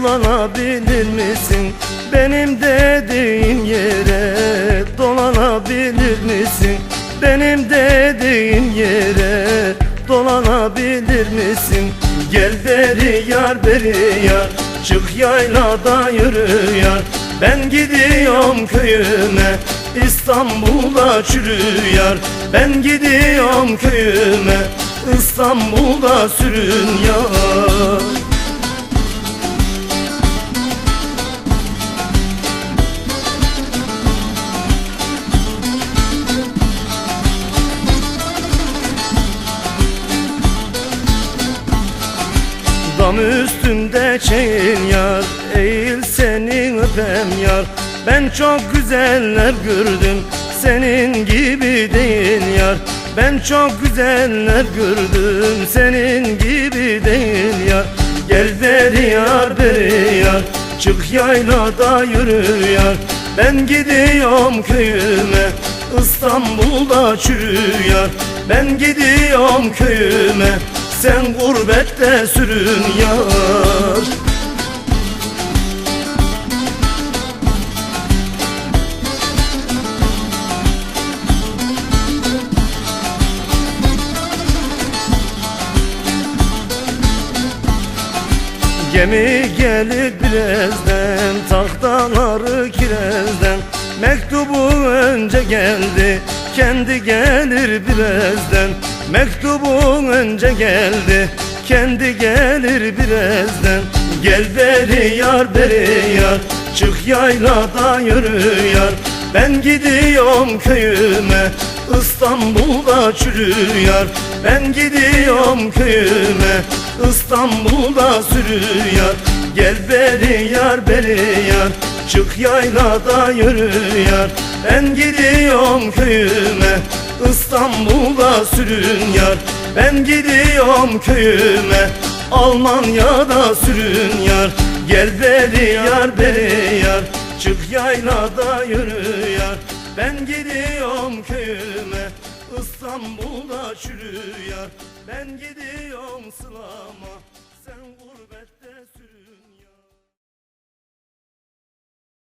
dolanabilir misin? Benim dediğim yere dolanabilir misin? Benim dediğim yere dolanabilir misin? Gel beri yar beri yar Çık yaylada yürü yar Ben gidiyorum köyüme İstanbul'a çürü yar Ben gidiyorum köyüme İstanbul'a sürün yar Dam üstünde çeyin yar Eğil senin öpem yar. Ben çok güzeller gördüm Senin Ben çok güzeller gördüm Senin gibi değil yar Gel beri yar beri yar Çık yaylada yürü yar Ben gidiyorum köyüme İstanbul'da çürü yar Ben gidiyorum köyüme sen gurbette sürün yar Gemi gelir birazdan Tahtaları kirezden Mektubu önce geldi Kendi gelir birazdan. Mektubu önce geldi Kendi gelir birazdan. Gel beri yar beri yar Çık yaylada yürü yar. Ben gidiyorum köyüme İstanbul'da çürü yar Ben gidiyorum köyüme. İstanbul'da sürü yar Gel beri yar beri yar. Çık yaylada yürü yar Ben gidiyorum köyüme. İstanbul'da sürün yar Ben gidiyorum köyüme. Almanya'da sürün yar Gel beri yar beri yar. Çık yaylada yürü yar Ben gidiyorum köyüme İstanbul'da çürü yar Ben gidiyorum sılama